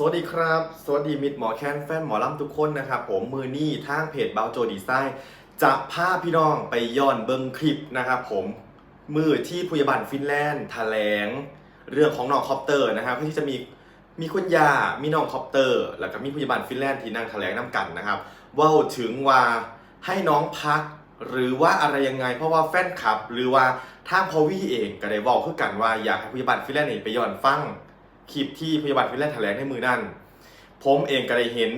สวัสดีครับ สวัสดีมิตรหมอแคนแฟนหมอลำทุกคนนะครับผมมือนี่ทางเพจเบาโจดีไซน์จะพาพี่น้องไปย้อนเบิงคลิปนะครับผมมือที่พยาบาลฟินแลนด์แถลง เรื่องของน้องคอปเตอร์นะครับที่จะมีมีคุณยา มีน้องคอปเตอร์ แล้วก็มีพยาบาลฟินแลนด์ที่นั่งแถลงน้ำกันนะครับว่าถึงว่าให้น้องพักหรือว่าอะไรยังไง เพราะว่าแฟนคลับ หรือว่าทางพอวี่เองก็ได้บอกคือกันว่าอยากให้พยาบาลฟินแลนด์ไปย้อนฟัง คลิปที่พยาบาลฟินแลนด์แถลงในมือนั่นผมเองก็ได้เห็น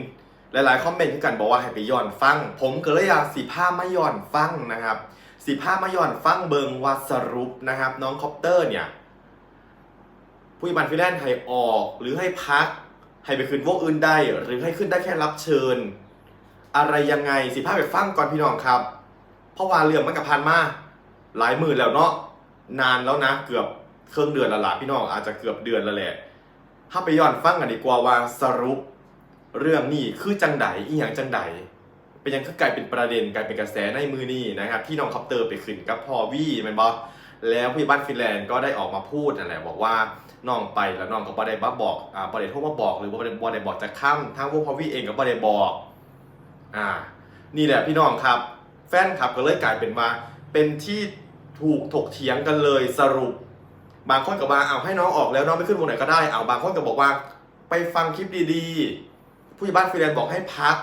หลายๆคอมเมนต์ที่กันบอกว่าให้ไปย้อนฟัง ผมก็เลยอยากสีผ้ามาย้อนฟังนะครับ สีผ้ามาย้อนฟังเบิงว่าสรุปนะครับ น้องคอปเตอร์เนี่ยผู้ยาบาลฟิแลนด์ให้ออกหรือให้พัก ให้ไปขึ้นวงอื่นได้ หรือให้ขึ้นได้แค่รับเชิญ อะไรยังไงสีผ้าไปฟังก่อนพี่น้องครับ เพราะว่าเรื่องมันกับพันมาหลายหมื่นแล้วเนาะนานแล้วนะเกือบเครื่องเดือนละละพี่น้องอาจจะเกือบเดือนล้วแหละ ถ้าไปย้อนฟังกันดีกว่าว่าสรุป เรื่องนี้คือจังไดอีหยังจังไดเป็นยังคือกลายเป็นประเด็นกลายเป็นกระแสในมือนี้นะครับที่น้องคอปเตอร์ไปขึ้นกับพอวี่แมันบอแล้วพี่บ้านฟินแลนด์ก็ได้ออกมาพูดนั่นแหละบอกว่าน้องไปแล้วน้องก็บ่ได้มาบอกอ่าบ่ได้โทรมาบอกหรือว่าบ่ได้บ่ได้บอกจากค่ำทางพวกพอวี่เองก็บ่ได้บอกอ่านี่แหละพี่น้องครับ แฟนคลับก็เลยกลายเป็นว่าเป็นที่ถูกถกเถียงกันเลยสรุป บางคนก็บาเอาให้น้องออกแล้วน้องไปขึ้นวงไหนก็ได้เอาบางคนก็บอกว่า ไปฟังคลิปดีๆ ผู้ใหญ่บ้านฟรีแลนซ์บอกให้พัก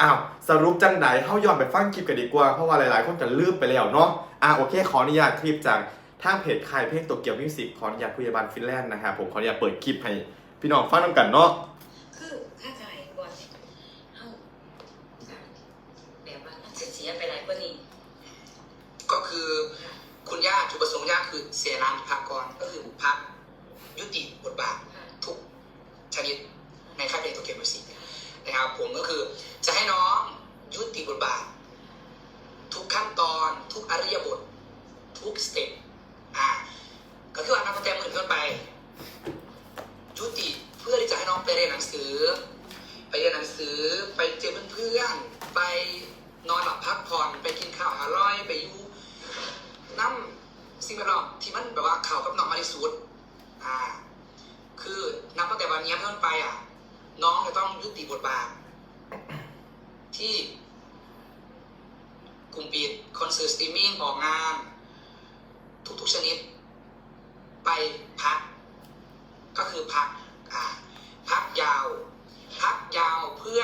อ้าวสรุปจังไหนเข้าย้อนไปฟังคลิปกันดีกว่า เพราะว่าหลายๆ คนจะลืมไปแล้วเนาะอ่าโอเค ขออนุญาตคลิปจากทางเพจคายเพลงตัวเกียวมิวสิกขออนุญาตผู้ใหญ่บ้านฟินแลนด์นะครับผมขออนุญาตเปิดคลิปให้พี่น้องฟังนำกันเนาะ คือค่าจ่ายก่อนเอ้าแบบว่ามันจะเสียไปหลายกว่านี้ ก็คือคุณย่าจุดประสงค์ย่าคือเสียรานพักก่อนก็คือพักยุติบทบาท ค่ะ ทุกชนิดในค่ายเพลงตัวเกมมิวสิกนะครับผมก็คือจะให้น้องยุติบทบาท ทุกขั้นตอน ทุกอริยบท ทุกสเต็ปอ่าก็คือว่านักแสดงอื่นขึ้นไปยุติเพื่อที่จะให้น้องไปเรียนหนังสือ ไปเรียนหนังสือไปเจอเพื่อนๆไปนอนหลับพักผ่อนไปกินข้าวอร่อยไปอยู่น้ำสิ่งแวดล้อมที่มันแบบว่าเข้ากับน้องมาที่สุดอ่า คือนับตั้งแต่วันนี้เป็นต้นไปอะ น้องจะต้องยุติบทบาทที่ กลุ่มปิดคอนเสิร์ตสตรีมมิ่งออกงาน ทุกๆชนิด ไปพัก ก็คือพักอ่าพักยาว พักยาวเพื่อ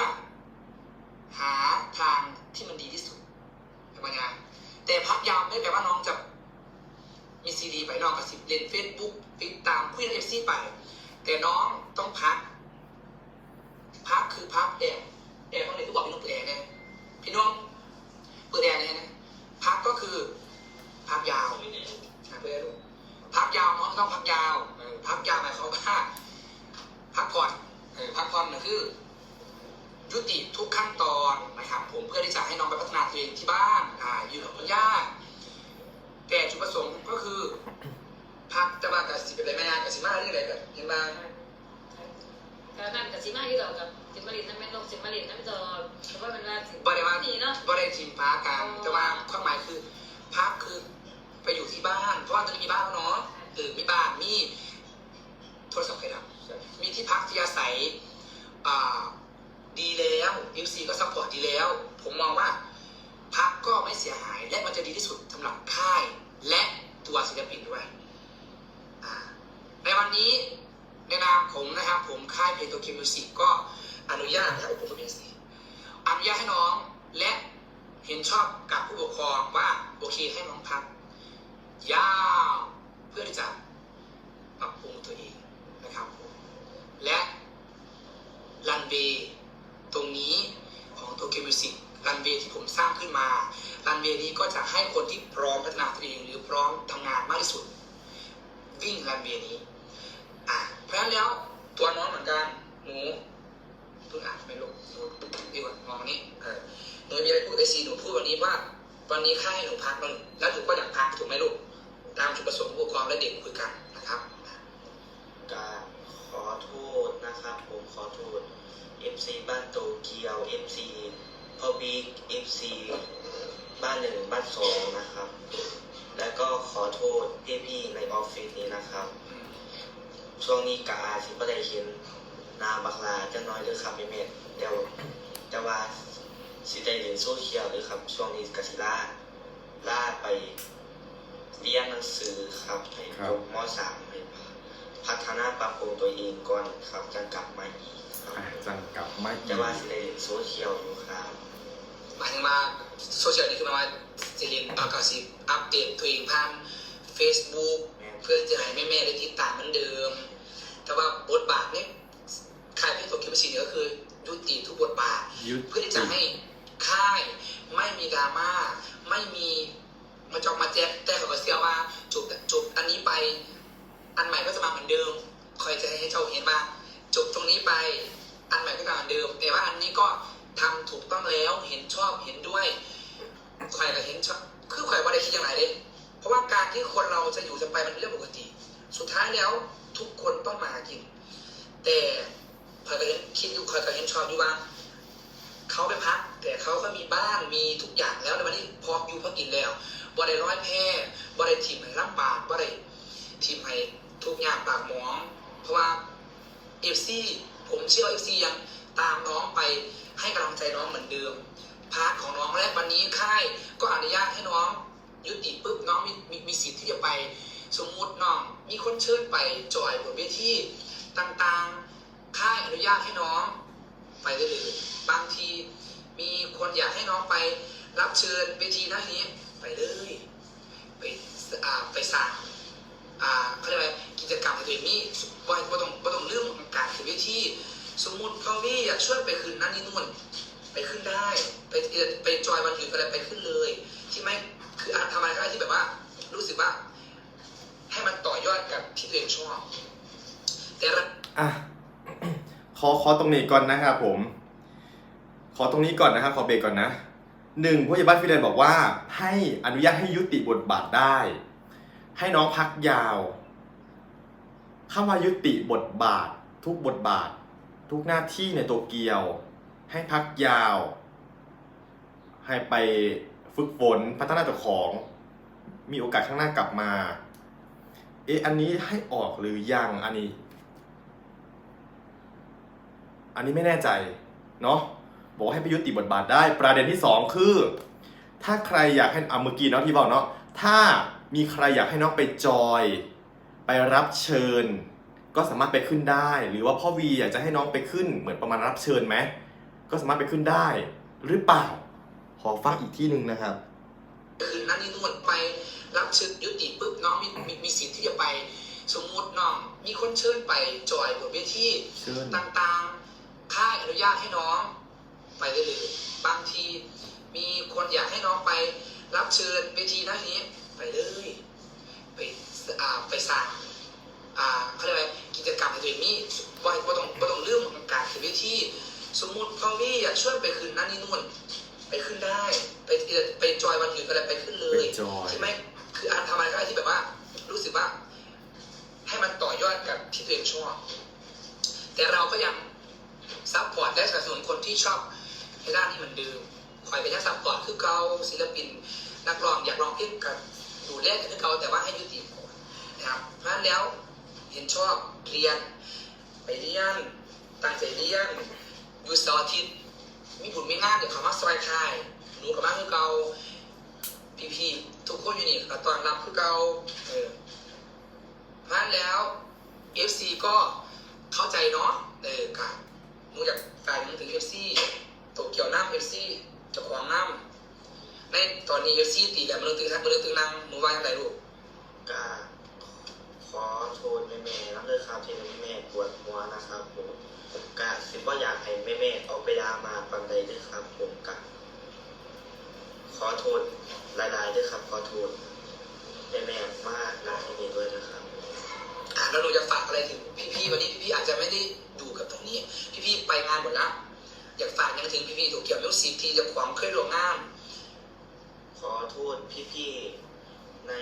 หาทางที่มันดีที่สุดเข้าใจไหมแต่พักยาวไม่แปลว่าน้องจะมีซีดีไปน้องกับสิบเล่นเฟซบุ๊กติดตามคุยเอฟซีไป แต่น้องต้องพัก พักคือพักแอร์แอร์ห้องไหนก็บอกพี่น้องเปิดแอร์เนี่ยพี่น้อง เปิดแอร์เนี่ยนะ พักก็คือพักยาวนะเพื่อนดูพักยาวน้องต้องพักยาวพักยาวหมายความว่าพักผ่อนพักผ่อนก็คือ ยุติทุกขั้นตอนนะครับ ผมเพื่อที่จะให้น้องไปพัฒนาตัวเองที่บ้านอ่าอยู่กับคุณย่าแต่จุดประสงค์ก็คือ พักจะมากับสิบอะไรไม่นานกับสิมาเรื่องอะไรแบบเห็นบ้างแล้วนั่นกับซิมาที่เรากับ ซิมารินนั่นเป็นลงซิมารินนั่นจอเพราะว่ามันว่าสิบริวารนี่เนาะบริทีมพักกันแต่ว่าความหมายคือพักคือไปอยู่ที่บ้าน เพราะว่าตอนนี้มีบ้านแล้วเนาะเออมีบ้านมีโทรศัพท์ใครดับมีที่พักที่อาศัยอ่าดีแล้วยูซีก็ซัพพอร์ตดีแล้ว ผมมองว่าพักก็ไม่เสียหายและมันจะดีที่สุดสำหรับค่ายและตัวศิลปินด้วยอ่าในวันนี้ในนามผมนะครับผมค่ายเพลงตัวคิมมิวสิกก็ อนุญาตให้ผมเป็นสีอนุญาตให้น้องและเห็นชอบกับผู้ปกครองว่าโอเคให้น้องพักยาวเพื่อที่จะปรับปรุงตัวเองนะครับและรันเวย์ตรงนี้ของโตเกียวมิวสิกรันเวย์ที่ผมสร้างขึ้นมา รันเวย์นี้ก็จะให้คนที่พร้อมพัฒนาตัวเองหรือพร้อมทำงานมากที่สุด วิ่งรันเวย์นี้ FC บ้านโตเกียว FC พอบีก FC บ้านหนึ่งบ้านสองนะครับ แล้วก็ขอโทษพี่ๆในออฟฟิศนี้นะครับ ช่วงนี้กอาสิบ่ได้เห็นนาบักลาจังน้อยเลยครับแม่แม่เดี๋ยวจะว่าสิได้เรียนโซเชียลเลยครับ ช่วงนี้กสิล่าล่าไปเรียนหนังสือครับให้ครับจบมสามให้พัฒนาปรับปรุงตัวเองก่อนครับจังกลับมาอีกครับอะจังกลับ ไม่อีจะกว่าสิได้เรียนโซเชียลอยู่ครับหมายถึงว่าโซเชียลนี่คือหมายว่าจะเรียนเอากาสิอัปเดตตัวเองผ่าน Facebook แม่นเพื่อจะให้แม่ๆได้ติดตามเหมือนเดิม แต่ว่าบทบาทเนี่ยค่ายเพชรตกคิดว่าสิ่งนี้ก็คือยุติทุกบทบาทยุดเพื่อที่จะให้ค่ายไม่มีดราม่าไม่มีมาจอกมาแจ๊กแต่เขาก็เชื่อว่าจบจบอันนี้ไป อันใหม่ก็จะมาเหมือนเดิมคอยจะให้เจ้าเห็นว่าจบตรงนี้ไป อันใหม่ก็จะมามเดิม แต่ว่าอันนี้ก็ทำถูกต้องแล้วเห็นชอบเห็นด้วยคอยก็เห็นชอบคือคอยว่าได้คิดอย่างไรเด้เพราะว่าการที่คนเราจะอยู่จะไปมันเป็นเรื่องปกติ สุดท้ายแล้วทุกคนต้องมาหากิน แต่คอยก็เห็นคิดอยู่คอยก็เห็นชอบอยู่ว่าเขาไปพัก แต่เขาก็มีบ้านมีทุกอย่างแล้วในวันนี้พออยู่พอกินแล้วบ่ได้ร้อยแพร่บ่ได้ทีมให้ลำบากบ่ได้ทีมให้ทุกอย่างปากหมอง เพราะว่าเอฟซี ผมเชื่อว่าเอฟซียังตามน้องไปให้กำลังใจน้องเหมือนเดิม พาร์ทของน้องและวันนี้ค่ายก็อนุญาตให้น้องยุติปุ๊บน้องมีมีมีสิทธิ์ที่จะไป สมมุติน้อง มีคนเชิญไปจอยบนเวทีต่างๆ ค่ายอนุญาตให้น้องไปได้เลยบางทีมีคนอยากให้น้องไปรับเชิญเวทีหน้านี้ไปเลยไปอ่าไปสั่ง อ่าเขาเรียกว่ากิจกรรมในตัวเองนี่ว่าว่าต้องว่าต้องเรื่องของการขึ้นเวทีสมมุติพ่อวี่อยากช่วยไปขึ้นนั่นนี่นู่นไปขึ้นได้ ไปไปจอยวันอื่นก็ได้ไปขึ้นเลย ที่ไม่คืออาจทำอะไรก็ได้ที่แบบว่า รู้สึกว่า ให้มันต่อยอดกับที่ตัวเองชอบแต่ละอะขอขอตรงนี้ก่อนนะครับผม ขอตรงนี้ก่อนนะครับขอเบรกก่อนนะหนึ่งผู้ใหญ่บ้านฟิเลนบอกว่า ให้อนุญาตให้ยุติบทบาทได้ ให้น้องพักยาวคำว่ายุติบทบาท ทุกบทบาท ทุกหน้าที่ในโตเกียว ให้พักยาว ให้ไปฝึกฝนพัฒนาตัวของ มีโอกาสข้างหน้ากลับมา เอะอันนี้ให้ออกหรือยังอันนี้ อันนี้ไม่แน่ใจ เนาะบอกให้ไปยุติบทบาทได้ ประเด็นที่สองคือ ถ้าใครอยากให้เอาเมื่อกี้เนาะที่บอกเนาะถ้า มีใครอยากให้น้องไปจอย ไปรับเชิญ ก็สามารถไปขึ้นได้ หรือว่าพ่อวีอยากจะให้น้องไปขึ้น เหมือนประมาณรับเชิญไหมก็สามารถไปขึ้นได้ หรือเปล่า ขอฟังอีกที่หนึ่งนะครับคืนนั้นนี่นู่นไปรับเชิญยุติปุ๊บน้องมีมีมีสิทธิ์ที่จะไป สมมุติน้องมีคนเชิญไปจอยบนเวทีเชิญต่างๆ ค่ายอนุญาตให้น้อง ไปได้เลยบางที มีคนอยากให้น้องไปรับเชิญเวทีหน้านี้ ไปเลย ไปอ่าไปสั่งอ่าเขาเรียกว่ากิจกรรมในตัวเองนี่ว่าว่าต้องว่าต้องเรื่องของการขึ้นเวทีสมมุติพ่อวี่อยากช่วยไปขึ้นนั่นนี่นู่นไปขึ้นได้ ไปไปจอยวันอื่นก็ได้ไปขึ้นเลไปยจอยที่ไม่คืออาจทำอะไรก็ได้ที่แบบว่า รู้สึกว่า ให้มันต่อยอดกับที่ตัวเองชอบแต่เราก็ยังซัพพอร์ตและสนับสนุนคนที่ชอบในด้านนี้เหมือนเดิมคอยเป็นนักซัพพอร์ตคือเกาศิลปิน นักร้องอยากร้องเพลงกับ ดูแลกันคือเกาแต่ว่าให้ยุติก่อนนะครับเพราะฉะนั้นแล้วเห็นชอบเรียน ไปเรียนตั้งใจเรียนอยู่สาร์อาทิตย์มีผลไม่งานเดี๋ยวเขามาซอยคายหนูกับมาคือเกาพี่ๆทุกคนอยู่นี่ก็ตอนรับคือเกาเออเพราะฉะนั้นแล้ว FC ก็เข้าใจเนาะเออกับมึงอยากฝากมึงถึง FC โตเกียวน้ำ FC เจ้าของน้ำ ในตอนนี้ FC ตีกันมันเรื่องตึงทักมันเรื่องตึงนั่งมึงว่าอย่างไรลูกกาขอโทษแม่แม่ๆน้ำเลยครับที่แม่แม่ๆปวดหัวนะครับผมกะสิว่าอยากให้แม่แม่ๆออกไปดามาปันใดด้วยครับ ผมกะขอโทษหลายๆด้วยครับ ขอโทษแม่แม่ๆมากนะที่นี้ด้วยนะครับอะแล้วหนูจะฝากอะไรถึงพี่ๆวันนี้พี่ๆอาจจะไม่ได้ดูกับตรงนี้ พี่ๆไปงานหมดแล้วอยากฝากยังถึงพี่ๆโตเกียวมิวสิกที่เจะความเคยร่วมงาน ขอโทษพี่ๆใน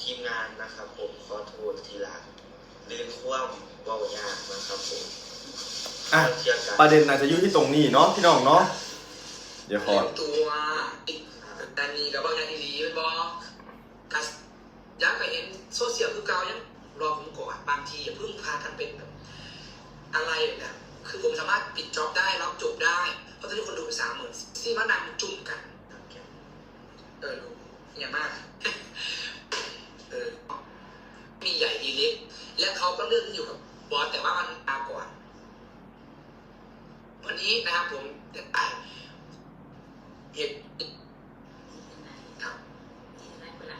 ทีมงานนะครับผมขอโทษทีหลังลืมคว่ำเบายากนะครับผมอะเทียบกันประเด็นอาจจะอยู่ที่ตรงนี้เนาะพี่น้องเนาะเดี๋ยวขอเลี้ยงตัวอีกแต่นี่กับบางอย่างดีๆเป็นบอกัสยักษ์ก็เห็นโซเชียลคือเก่ายังรอผมก่อนบางทีอย่าเพิ่งพากันเป็นแบบอะไรแบบคือผมสามารถปิดจ็อบได้แล้วจบได้ เพราะตอนนี้คนดูเป็นสามหมื่นซี่มานำจุ่มกัน เออดูอย่างมาก เออ มีใหญ่มีเล็ก และเขาก็เลือกที่อยู่กับบอสแต่ว่ามันมาก่อน วันนี้นะครับผมจะอ่านเหตุครับได้เวลา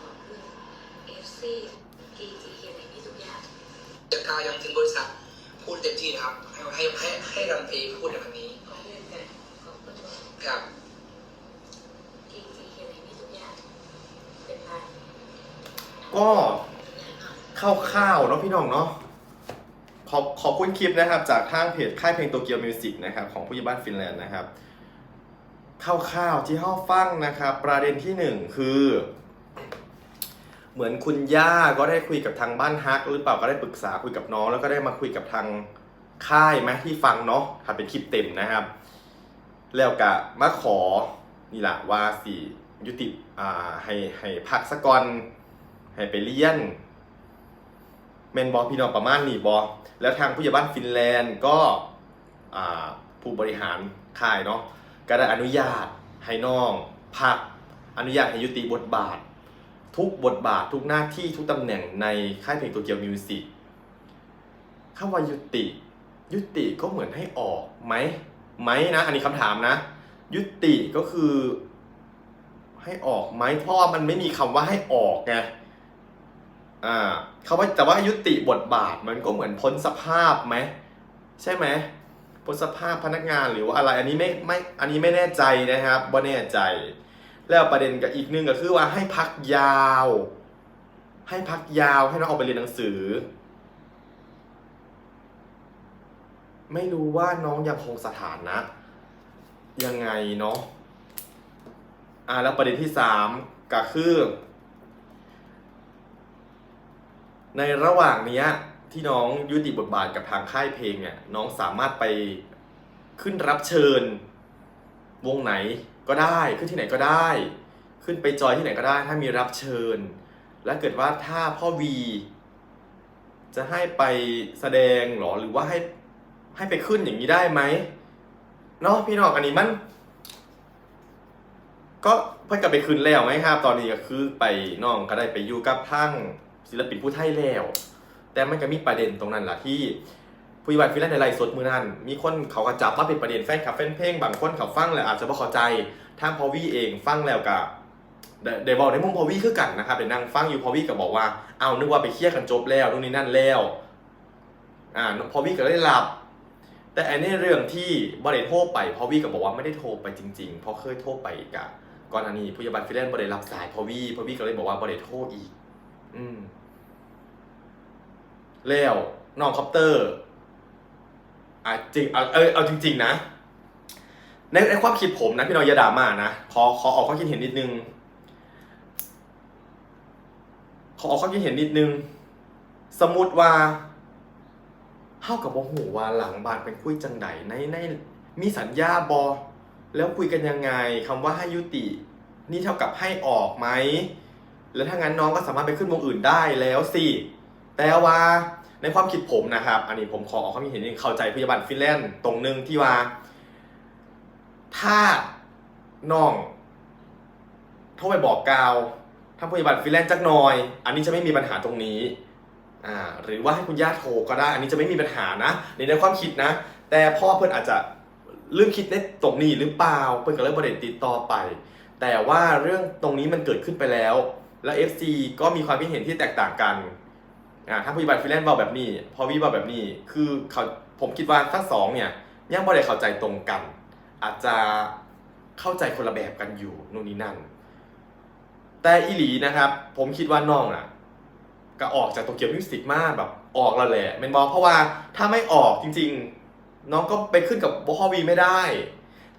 ขอบคุณเอฟซีกีจีเฮียในนี้ทุกอย่างจะกล่าวยังถึงบริษัทพูดเต็มที่นะครับ ให้ให้ให้ให้รันตีพูดในวันนี้ขอบคุณค่ะขอบคุณครับ กีจีเฮียในนี้ทุกอย่างเป็นไร ก็คร่าวๆเนาะพี่น้องเนาะขอบขอบคุณคลิปนะครับ จากทางเพจค่ายเพลงโตเกียวมิวสิกนะครับของผู้ใหญ่บ้านฟินแลนด์นะครับคร่าวๆที่ห้าฟังนะครับ ประเด็นที่หนึ่งคือ เหมือนคุณย่าก็ได้คุยกับทางบ้านฮัก หรือเปล่าก็ได้ปรึกษาคุยกับน้องแล้วก็ได้มาคุยกับทางค่ายไหมที่ฟังเนาะถ้าเป็นคลิปเต็มนะครับ แล้วกะมาขอนี่แหละว่าสิยุติอ่าให้ให้พักสะก่อน ให้ไปเรียนเมนบอพี่น้องประมาณนี้บอแล้วทางผู้ใหญ่บ้านฟินแลนด์ก็ผู้บริหารค่ายเนาะก็ได้อนุญาตให้น้องพักอนุญาตให้ยุติบทบาท ทุกบทบาททุกหน้าที่ทุกตำแหน่งในค่ายเพลงโตเกียวมิวสิกคำว่ายุติ ยุติก็เหมือนให้ออกไหมไหมนะ อันนี้คำถามนะ ยุติก็คือให้ออกไหมเพราะมันไม่มีคำว่าให้ออกไง อ่าคำว่าแต่ว่ายุติบทบาทมันก็เหมือนพ้นสภาพไหมใช่ไหมพ้นสภาพพนักงานหรือว่าอะไรอันนี้ไม่ไม่อันนี้ไม่แน่ใจนะครับว่าแน่ใจ แล้วประเด็นกับอีกนึงก็คือว่าให้พักยาว ให้พักยาวให้น้องออกไปเรียนหนังสือ ไม่รู้ว่าน้องยังคงสถานะ ยังไงเนาะอ่าแล้วประเด็นที่สามก็คือ ในระหว่างเนี้ยที่น้องยุติบทบาทกับทางค่ายเพลงเนี่ยน้องสามารถไปขึ้นรับเชิญ วงไหนก็ได้ขึ้นที่ไหนก็ได้ ขึ้นไปจอยที่ไหนก็ได้ ถ้ามีรับเชิญ และเกิดว่าถ้าพ่อวี จะให้ไปแสดงหรอหรือว่าให้ให้ไปขึ้นอย่างนี้ได้ไหมเนาะพี่น้องอันนี้มัน ก็เพิ่งกลับไปคืนแล้วไหมครับ ตอนนี้ก็คือไปน้องก็ได้ไปอยู่กับทั้ง ศิลปินผู้ไทยแล้ว แต่มันก็มีประเด็นตรงนั้นแหละที่ผู้ยิบัตฟิลแลนด์ในไลฟ์สดมือนั้น มีคนเขาก็จับมาเป็นประเด็นแฟนคลับแฟนเพลงบางคนเขาฟังแล้วอาจจะไม่เข้าใจทางพอวี่เองฟังแล้วกับเดบอกในมุมพอวี่คือกันนะครับเป็นนั่งฟังอยู่พอวี่ก็บอกว่าเอานึกว่าไปเคลียร์กันจบแล้วนู่นนี่นั่นแล้วอ่าพอวี่ก็ได้หลับ แต่ไอ้ในเรื่องที่บริโทรไปพอวี่ก็บอกว่าไม่ได้โทรไปจริงๆเพราะเคยโทรไปกับก่อนอันนี้ผู้ยิบัตฟิลแลนด์บริรับสายพอวี่พอวี่ก็เลยบอกว่าบริโทรอีก อืมแล้วน้องคอปเตอร์อะจริงเอาเออเอาจริง ๆ นะ ในในความคิดผมนะพี่น้องอยาดามานะขอขอออกความคิดเห็นนิดนึง ขอออกความคิดเห็นนิดนึง สมมติว่าเท่ากับว่าหูว่าหลังบ้านเป็นคุยจังไดในในมีสัญญาบอ แล้วคุยกันยังไงคำว่าให้ยุติ นี่เท่ากับให้ออกไหม แล้วถ้างั้นน้องก็สามารถไปขึ้นวงอื่นได้แล้วสิแต่ว่าในความคิดผมนะครับ อันนี้ผมขอออกความเห็นเองเข้าใจพยาบาลฟินแลนด์ตรงนึงที่ว่า ถ้าน้องโทรไปบอกกาวทาพยาบาลฟินแลนด์จักหน่อย อันนี้จะไม่มีปัญหาตรงนี้อ่าหรือว่าให้คุณย่าโทรก็ได้ อันนี้จะไม่มีปัญหานะในในความคิดนะ แต่พ่อเพื่อนอาจจะลืมคิดในตรงนี้หรือเปล่าเพื่อนก็เลยบริเด็นติดต่อไป แต่ว่าเรื่องตรงนี้มันเกิดขึ้นไปแล้ว และ FC ก็มีความคิดเห็นที่แตกต่างกันอ่าถ้าผู้ปฏิบัติฟรีแลนซ์บอกแบบนี้ พอวีบอกแบบนี้ คือเขาผมคิดว่าทั้งสองเนี่ยยังไม่ได้เข้าใจตรงกัน อาจจะเข้าใจคนละแบบกันอยู่นู่นนี่นั่น แต่อีหลีนะครับ ผมคิดว่าน้องอะ ก็ออกจากโตเกียวมิวสิกมากแบบออกแล้วแหละเมนบอกเพราะว่าถ้าไม่ออกจริง ๆ น้องก็ไปขึ้นกับบอวีไม่ได้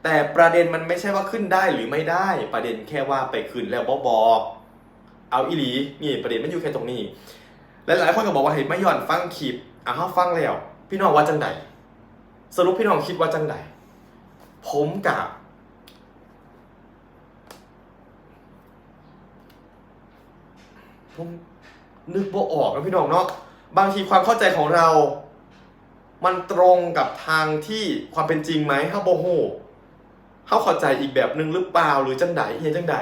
แต่ประเด็นมันไม่ใช่ว่าขึ้นได้หรือไม่ได้ ประเด็นแค่ว่าไปขึ้นแล้วบอบอก เอาอีหลีนี่ประเด็นมันอยู่แค่ตรงนี้และหลายคนก็บอกว่าเห็นไม่ย่อนฟังคลิปอะเขาฟังแล้ว พี่น้องว่าจังใดสรุปพี่น้องคิดว่าจังใดผมกับผมนึกบ่ออกนะพี่น้องเนาะบางทีความเข้าใจของเรา มันตรงกับทางที่ความเป็นจริงไหมเฮาโบโฮเฮาเข้าใจอีกแบบหนึ่งหรือเปล่าหรือจังใดเฮียจังใด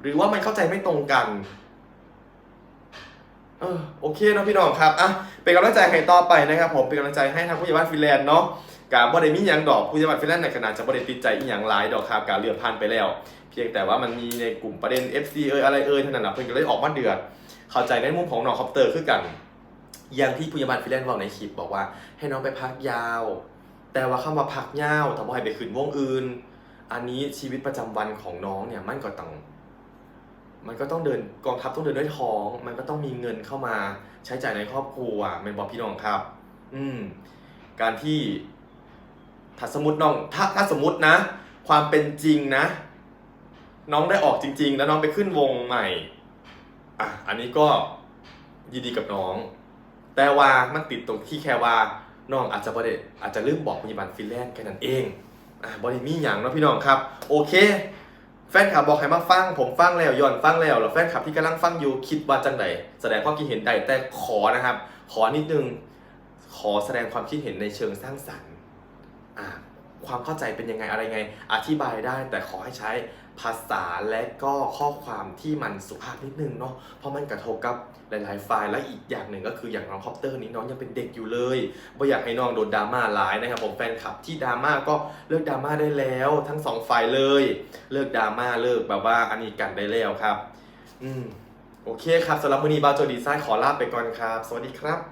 หรือว่ามันเข้าใจไม่ตรงกัน เออโอเคเนาะพี่น้องครับอะเป็นกำลังใจให้ต่อไปนะครับผมเป็นกำลังใจให้ทางผู้ใหญ่บ้านฟินแลนด์เนาะการบ่ได้มีหยังดอกผู้ใหญ่บ้านฟินแลนด์ในขนาดจะบ่ได้ติดใจอีหยังหลายดอกครับการเลือกผ่านไปแล้ว เพียงแต่ว่ามันมีในกลุ่มประเด็น FC เอยอะไรเอยเท่านั้นนะเพิ่นก็เลยออกมาเดือด เข้าใจในมุมของน้องคอปเตอร์คือกันอย่างที่ผู้ใหญ่บ้านฟินแลนด์บอกในคลิปบอกว่าให้น้องไปพักยาว แต่ว่าเข้ามาพักยาวแต่ว่าให้ไปขึ้นวงอื่น อันนี้ชีวิตประจำวันของน้องเนี่ยมันก็ต้อง มันก็ต้องเดินกองทัพต้องเดินด้วยท้อง มันก็ต้องมีเงินเข้ามาใช้จ่ายในครอบครัวเป็นบอกพี่น้องครับ อืมการที่ถ้าสมมติน้องถ้าถ้าสมมตินะ ความเป็นจริงนะ น้องได้ออกจริง ๆ แล้วน้องไปขึ้นวงใหม่อะอันนี้ก็ยินดีกับน้อง แต่ว่ามันติดตรงที่แค่ว่าน้องอาจจะบริอาจจะลืมบอกพยาบาลฟินแลนด์แค่นั้นเองอะบริมีอย่างเนาะพี่น้องครับ โอเค แฟนคลับบอกให้มาฟัง ผมฟังแล้วย้อนฟังแล้วแล้วแฟนคลับที่กำลังฟังอยู่คิดว่าจังไดแสดงความคิดเห็นใดแต่ขอนะครับ ขอนิดนึงขอแสดงความคิดเห็นในเชิงสร้างสรรค์ความเข้าใจเป็นยังไงอะไรไง อธิบายได้แต่ขอให้ใช้ ภาษาและก็ข้อความที่มันสุภาพนิดนึงเนาะเพราะมันกระทบกับหลาย ๆ ฝ่ายและอีกอย่างหนึ่งก็คืออย่างน้องคอปเตอร์นี้น้องยังเป็นเด็กอยู่เลยไม่อยากให้น้องโดนดราม่าหลายนะครับผมแฟนคลับที่ดราม่าก็เลิกดราม่าได้แล้ว ทั้งสองฝ่ายเลย เลิกดราม่าเลิกแบบว่าอันนี้กันได้แล้วครับ อืมโอเคครับสำหรับมือนี้บาโจดีไซน์ขอลาไปก่อนครับ สวัสดีครับ